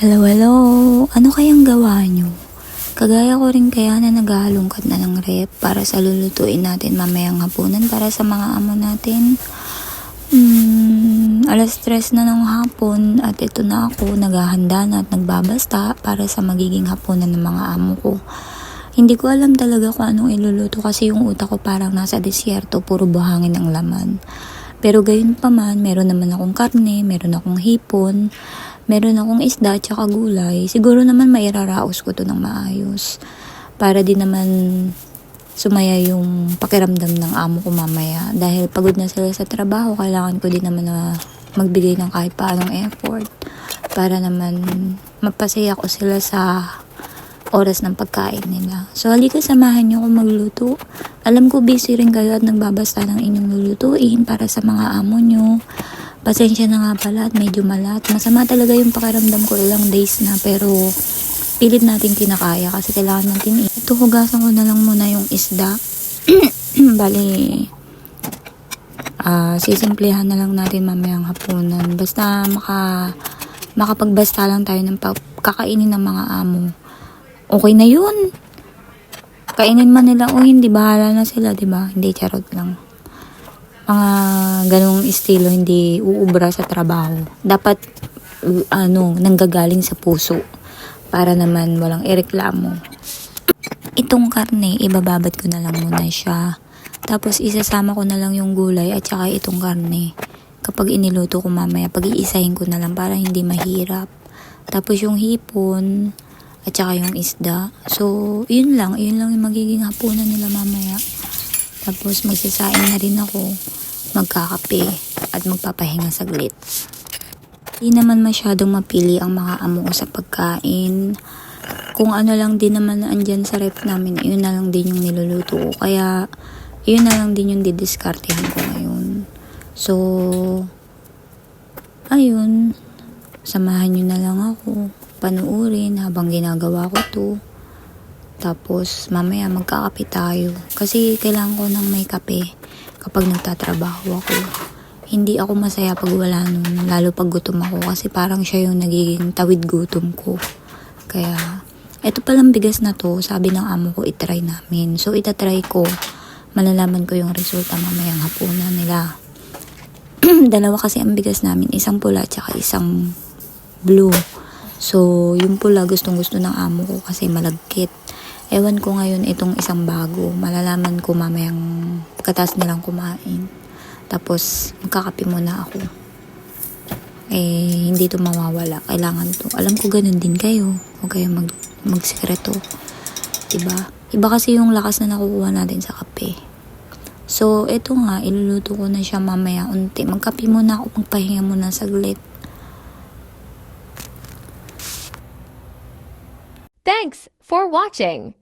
Hello, hello! Ano kayang gawa nyo? Kagaya ko rin kaya na naghahalongkat na ng rep para sa lulutuin natin mamayang hapunan para sa mga amo natin. Hmm, alas stress na ng hapon at ito na ako naghahanda na at nagbabasta para sa magiging hapunan ng mga amo ko. Hindi ko alam talaga kung anong iluluto kasi yung utak ko parang nasa disyerto, puro buhangin ang laman. Pero gayon pa man, meron naman akong karne, meron akong hipon, meron akong isda at saka gulay. Siguro naman mairaraos ko to ng maayos. Para din naman sumaya yung pakiramdam ng amo ko mamaya. Dahil pagod na sila sa trabaho, kailangan ko din naman na magbigay ng kahit paanong effort. Para naman mapasaya ko sila sa oras ng pagkain nila. So, halika samahan niyo ako magluto. Alam ko busy rin kayo at nagbabasta ng inyong lulutuin para sa mga amo nyo. Pasensya na nga pala at medyo malat. Masama talaga yung pakiramdam ko ilang days na pero pilit natin kinakaya kasi kailangan natin i- Ito, hugasan ko na lang muna yung isda. Bali, ah sisimplihan na lang natin mamayang hapunan. Basta maka, makapagbasta lang tayo ng kakainin ng mga amo okay na yun. Kainin man nila o hindi, bahala na sila, di ba? Hindi, charot lang. Mga ganong estilo, hindi uubra sa trabaho. Dapat, ano, nanggagaling sa puso. Para naman walang ireklamo. Itong karne, ibababat ko na lang muna siya. Tapos, isasama ko na lang yung gulay at saka itong karne. Kapag iniluto ko mamaya, pag-iisahin ko na lang para hindi mahirap. Tapos yung hipon, at saka yung isda. So, yun lang. Yun lang yung magiging hapunan nila mamaya. Tapos, magsasaing na rin ako. Magkakape. At magpapahinga saglit. Hindi naman masyadong mapili ang mga amo sa pagkain. Kung ano lang din naman na andyan sa rep namin, yun na lang din yung niluluto ko. Kaya, yun na lang din yung didiskartehan ko ngayon. So, ayun. Samahan nyo na lang ako panuurin habang ginagawa ko to. Tapos, mamaya magkakape tayo. Kasi kailangan ko ng may kape kapag nagtatrabaho ako. Hindi ako masaya pag wala nun, lalo pag gutom ako kasi parang siya yung nagiging tawid gutom ko. Kaya, eto palang bigas na to, sabi ng amo ko, itry namin. So, itatry ko, malalaman ko yung resulta mamayang hapunan nila. Dalawa kasi ang bigas namin, isang pula at saka isang blue. So, yung pula gustong gusto ng amo ko kasi malagkit. Ewan ko ngayon itong isang bago. Malalaman ko mamayang katas nilang kumain. Tapos, magkakape muna ako. Eh, hindi to mawawala. Kailangan to. Alam ko ganun din kayo. Huwag kayo mag, magsikreto. Diba? Iba kasi yung lakas na nakukuha natin sa kape. So, eto nga, iluluto ko na siya mamaya unti. Magkape muna ako, magpahinga muna saglit. Thanks for watching.